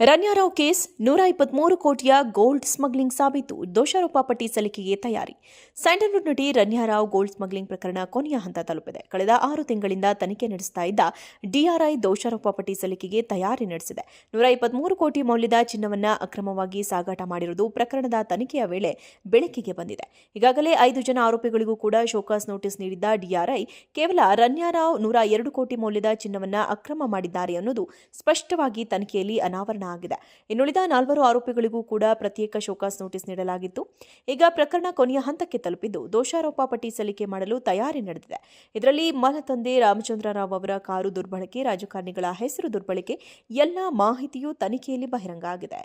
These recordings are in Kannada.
ರನ್ಯಾರಾವ್ ಕೇಸ್ ನೂರ ಇಪ್ಪತ್ಮೂರು ಕೋಟಿಯ ಗೋಲ್ಡ್ ಸ್ಮಗ್ಲಿಂಗ್ ಸಾಬೀತು. ದೋಷಾರೋಪ ಪಟ್ಟಿ ಸಲ್ಲಿಕೆಗೆ ತಯಾರಿ. ಸ್ಯಾಂಡಲ್ವುಡ್ ನಟಿ ರನ್ಯಾರಾವ್ ಗೋಲ್ಡ್ ಸ್ಮಗ್ಲಿಂಗ್ ಪ್ರಕರಣ ಕೊನೆಯ ಹಂತ ತಲುಪಿದೆ. ಕಳೆದ ಆರು ತಿಂಗಳಿಂದ ತನಿಖೆ ನಡೆಸ್ತಾ ಇದ್ದ ಡಿಆರ್ಐ ದೋಷಾರೋಪ ಪಟ್ಟಿ ಸಲ್ಲಿಕೆಗೆ ತಯಾರಿ ನಡೆಸಿದೆ. ನೂರ ಇಪ್ಪತ್ಮೂರು ಕೋಟಿ ಮೌಲ್ಯದ ಚಿನ್ನವನ್ನ ಅಕ್ರಮವಾಗಿ ಸಾಗಾಟ ಮಾಡಿರುವುದು ಪ್ರಕರಣದ ತನಿಖೆಯ ವೇಳೆ ಬೆಳಕಿಗೆ ಬಂದಿದೆ. ಈಗಾಗಲೇ ಐದು ಜನ ಆರೋಪಿಗಳಿಗೂ ಕೂಡ ಶೋಕಾಸ್ ನೋಟಿಸ್ ನೀಡಿದ್ದ ಡಿಆರ್ಐ ಕೇವಲ ರನ್ಯಾರಾವ್ ನೂರ ಎರಡು ಕೋಟಿ ಮೌಲ್ಯದ ಚಿನ್ನವನ್ನ ಅಕ್ರಮ ಮಾಡಿದ್ದಾರೆ ಅನ್ನೋದು ಸ್ಪಷ್ಟವಾಗಿ ತನಿಖೆಯಲ್ಲಿ ಅನಾವರಣ ಆಗಿದೆ ಇನ್ನುಳಿದ ನಾಲ್ವರು ಆರೋಪಿಗಳಿಗೂ ಕೂಡ ಪ್ರತ್ಯೇಕ ಶೋಕಾಸ್ ನೋಟಿಸ್ ನೀಡಲಾಗಿತ್ತು. ಈಗ ಪ್ರಕರಣ ಕೊನೆಯ ಹಂತಕ್ಕೆ ತಲುಪಿದ್ದು ದೋಷಾರೋಪ ಪಟ್ಟಿ ಸಲ್ಲಿಕೆ ಮಾಡಲು ತಯಾರಿ ನಡೆದಿದೆ. ಇದರಲ್ಲಿ ಮಲತಂದೆ ರಾಮಚಂದ್ರ ರಾವ್ ಅವರ ಕಾರು ದುರ್ಬಳಕೆ, ರಾಜಕಾರಣಿಗಳ ಹೆಸರು ದುರ್ಬಳಕೆ, ಎಲ್ಲ ಮಾಹಿತಿಯೂ ತನಿಖೆಯಲ್ಲಿ ಬಹಿರಂಗ ಆಗಿದೆ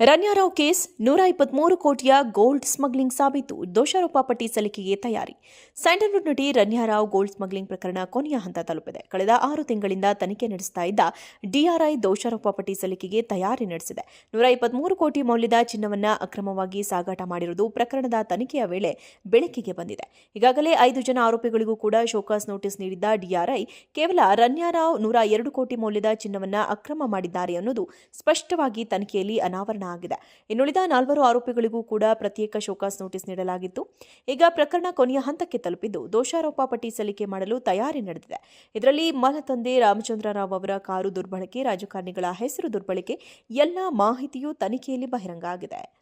ರನ್ಯಾರಾವ್ ಕೇಸ್ ನೂರ ಇಪ್ಪತ್ಮೂರು ಕೋಟಿಯ ಗೋಲ್ಡ್ ಸ್ಮಗ್ಲಿಂಗ್ ಸಾಬೀತು. ದೋಷಾರೋಪ ಪಟ್ಟಿ ಸಲ್ಲಿಕೆಗೆ ತಯಾರಿ. ಸ್ಯಾಂಡಲ್ವುಡ್ ನಟಿ ರನ್ಯಾರಾವ್ ಗೋಲ್ಡ್ ಸ್ಮಗ್ಲಿಂಗ್ ಪ್ರಕರಣ ಕೊನೆಯ ಹಂತ ತಲುಪಿದೆ. ಕಳೆದ ಆರು ತಿಂಗಳಿಂದ ತನಿಖೆ ನಡೆಸ್ತಾ ಇದ್ದ ಡಿಆರ್ಐ ದೋಷಾರೋಪ ಪಟ್ಟಿ ಸಲ್ಲಿಕೆಗೆ ತಯಾರಿ ನಡೆಸಿದೆ. ನೂರ ಇಪ್ಪತ್ಮೂರು ಕೋಟಿ ಮೌಲ್ಯದ ಚಿನ್ನವನ್ನ ಅಕ್ರಮವಾಗಿ ಸಾಗಾಟ ಮಾಡಿರುವುದು ಪ್ರಕರಣದ ತನಿಖೆಯ ವೇಳೆ ಬೆಳಕಿಗೆ ಬಂದಿದೆ. ಈಗಾಗಲೇ ಐದು ಜನ ಆರೋಪಿಗಳಿಗೂ ಕೂಡ ಶೋಕಾಸ್ ನೋಟಿಸ್ ನೀಡಿದ್ದ ಡಿಆರ್ಐ ಕೇವಲ ರನ್ಯಾರಾವ್ ನೂರ ಎರಡು ಕೋಟಿ ಮೌಲ್ಯದ ಚಿನ್ನವನ್ನ ಅಕ್ರಮ ಮಾಡಿದ್ದಾರೆ ಅನ್ನೋದು ಸ್ಪಷ್ಟವಾಗಿ ತನಿಖೆಯಲ್ಲಿ ಅನಾವರಣ ಆಗಿದೆ. ಇನ್ನುಳಿದ ನಾಲ್ವರು ಆರೋಪಿಗಳಿಗೂ ಕೂಡ ಪ್ರತ್ಯೇಕ ಶೋಕಾಸ್ ನೋಟಿಸ್ ನೀಡಲಾಗಿತ್ತು. ಈಗ ಪ್ರಕರಣ ಕೊನೆಯ ಹಂತಕ್ಕೆ ತಲುಪಿದ್ದು ದೋಷಾರೋಪ ಪಟ್ಟಿ ಸಲ್ಲಿಕೆ ಮಾಡಲು ತಯಾರಿ ನಡೆದಿದೆ. ಇದರಲ್ಲಿ ಮಲತಂದೆ ರಾಮಚಂದ್ರ ರಾವ್ ಅವರ ಕಾರು ದುರ್ಬಳಕೆ, ರಾಜಕಾರಣಿಗಳ ಹೆಸರು ದುರ್ಬಳಕೆ, ಎಲ್ಲ ಮಾಹಿತಿಯೂ ತನಿಖೆಯಲ್ಲಿ ಬಹಿರಂಗ ಆಗಿದೆ.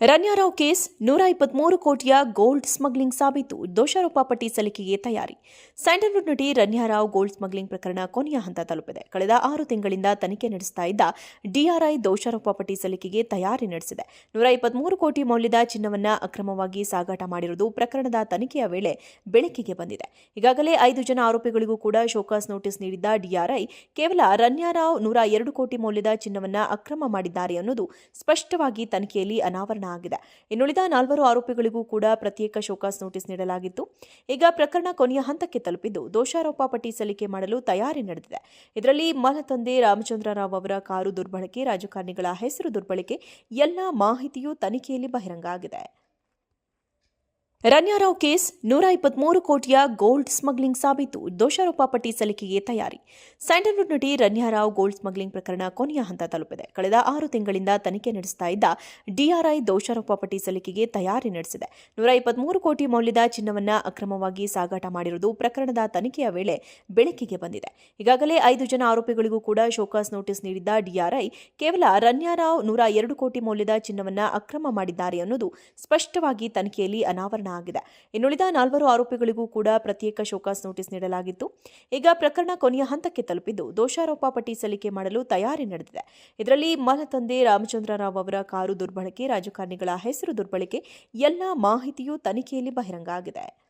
ರನ್ಯಾರಾವ್ ಕೇಸ್ ನೂರ ಇಪ್ಪತ್ಮೂರು ಕೋಟಿಯ ಗೋಲ್ಡ್ ಸ್ಮಗ್ಲಿಂಗ್ ಸಾಬೀತು. ದೋಷಾರೋಪ ಪಟ್ಟಿ ಸಲ್ಲಿಕೆಗೆ ತಯಾರಿ. ಸ್ಯಾಂಡಲ್ವುಡ್ ನಟಿ ರನ್ಯಾರಾವ್ ಗೋಲ್ಡ್ ಸ್ಮಗ್ಲಿಂಗ್ ಪ್ರಕರಣ ಕೊನೆಯ ಹಂತ ತಲುಪಿದೆ. ಕಳೆದ ಆರು ತಿಂಗಳಿಂದ ತನಿಖೆ ನಡೆಸ್ತಾ ಇದ್ದ ಡಿಆರ್ಐ ದೋಷಾರೋಪ ಪಟ್ಟಿ ಸಲ್ಲಿಕೆಗೆ ತಯಾರಿ ನಡೆಸಿದೆ. ನೂರ ಇಪ್ಪತ್ಮೂರು ಕೋಟಿ ಮೌಲ್ಯದ ಚಿನ್ನವನ್ನ ಅಕ್ರಮವಾಗಿ ಸಾಗಾಟ ಮಾಡಿರುವುದು ಪ್ರಕರಣದ ತನಿಖೆಯ ವೇಳೆ ಬೆಳಕಿಗೆ ಬಂದಿದೆ. ಈಗಾಗಲೇ ಐದು ಜನ ಆರೋಪಿಗಳಿಗೂ ಕೂಡ ಶೋಕಾಸ್ ನೋಟಿಸ್ ನೀಡಿದ್ದ ಡಿಆರ್ಐ ಕೇವಲ ರನ್ಯಾರಾವ್ ನೂರ ಎರಡು ಕೋಟಿ ಮೌಲ್ಯದ ಚಿನ್ನವನ್ನ ಅಕ್ರಮ ಮಾಡಿದ್ದಾರೆ ಅನ್ನೋದು ಸ್ಪಷ್ಟವಾಗಿ ತನಿಖೆಯಲ್ಲಿ ಅನಾವರಣ ಆಗಿದೆ. ಇನ್ನುಳಿದ ನಾಲ್ವರು ಆರೋಪಿಗಳಿಗೂ ಕೂಡ ಪ್ರತ್ಯೇಕ ಶೋಕಾಸ್ ನೋಟಿಸ್ ನೀಡಲಾಗಿತ್ತು. ಈಗ ಪ್ರಕರಣ ಕೊನೆಯ ಹಂತಕ್ಕೆ ತಲುಪಿದ್ದು ದೋಷಾರೋಪ ಪಟ್ಟಿ ಸಲ್ಲಿಕೆ ಮಾಡಲು ತಯಾರಿ ನಡೆದಿದೆ. ಇದರಲ್ಲಿ ಮಲತಂದೆ ರಾಮಚಂದ್ರ ರಾವ್ ಅವರ ಕಾರು ದುರ್ಬಳಕೆ, ರಾಜಕಾರಣಿಗಳ ಹೆಸರು ದುರ್ಬಳಕೆ, ಎಲ್ಲ ಮಾಹಿತಿಯೂ ತನಿಖೆಯಲ್ಲಿ ಬಹಿರಂಗ ಆಗಿದೆ. ರನ್ಯಾರಾವ್ ಕೇಸ್ ನೂರ ಇಪ್ಪತ್ಮೂರು ಕೋಟಿಯ ಗೋಲ್ಡ್ ಸ್ಮಗ್ಲಿಂಗ್ ಸಾಬೀತು. ದೋಷಾರೋಪ ಪಟ್ಟಿ ಸಲ್ಲಿಕೆಗೆ ತಯಾರಿ. ಸ್ಯಾಂಡಲ್ವುಡ್ ನಟಿ ರನ್ಯಾರಾವ್ ಗೋಲ್ಡ್ ಸ್ಮಗ್ಲಿಂಗ್ ಪ್ರಕರಣ ಕೊನೆಯ ಹಂತ ತಲುಪಿದೆ. ಕಳೆದ ಆರು ತಿಂಗಳಿಂದ ತನಿಖೆ ನಡೆಸ್ತಾ ಇದ್ದ ಡಿಆರ್ಐ ದೋಷಾರೋಪ ಪಟ್ಟಿ ಸಲ್ಲಿಕೆಗೆ ತಯಾರಿ ನಡೆಸಿದೆ. ನೂರ ಇಪ್ಪತ್ಮೂರು ಕೋಟಿ ಮೌಲ್ಯದ ಚಿನ್ನವನ್ನ ಅಕ್ರಮವಾಗಿ ಸಾಗಾಟ ಮಾಡಿರುವುದು ಪ್ರಕರಣದ ತನಿಖೆಯ ವೇಳೆ ಬೆಳಕಿಗೆ ಬಂದಿದೆ. ಈಗಾಗಲೇ ಐದು ಜನ ಆರೋಪಿಗಳಿಗೂ ಕೂಡ ಶೋಕಾಸ್ ನೋಟಿಸ್ ನೀಡಿದ್ದ ಡಿಆರ್ಐ ಕೇವಲ ರನ್ಯಾರಾವ್ ನೂರ ಎರಡು ಕೋಟಿ ಮೌಲ್ಯದ ಚಿನ್ನವನ್ನ ಅಕ್ರಮ ಮಾಡಿದ್ದಾರೆ ಅನ್ನೋದು ಸ್ಪಷ್ಟವಾಗಿ ತನಿಖೆಯಲ್ಲಿ ಅನಾವರಣ ಆಗಿದೆ ಇನ್ನುಳಿದ ನಾಲ್ವರು ಆರೋಪಿಗಳಿಗೂ ಕೂಡ ಪ್ರತ್ಯೇಕ ಶೋಕಾಸ್ ನೋಟಿಸ್ ನೀಡಲಾಗಿತ್ತು. ಈಗ ಪ್ರಕರಣ ಕೊನೆಯ ಹಂತಕ್ಕೆ ತಲುಪಿದ್ದು ದೋಷಾರೋಪ ಪಟ್ಟಿ ಸಲ್ಲಿಕೆ ಮಾಡಲು ತಯಾರಿ ನಡೆದಿದೆ. ಇದರಲ್ಲಿ ಮಲತಂದೆ ರಾಮಚಂದ್ರ ರಾವ್ ಅವರ ಕಾರು ದುರ್ಬಳಕೆ, ರಾಜಕಾರಣಿಗಳ ಹೆಸರು ದುರ್ಬಳಕೆ, ಎಲ್ಲ ಮಾಹಿತಿಯೂ ತನಿಖೆಯಲ್ಲಿ ಬಹಿರಂಗ ಆಗಿದೆ.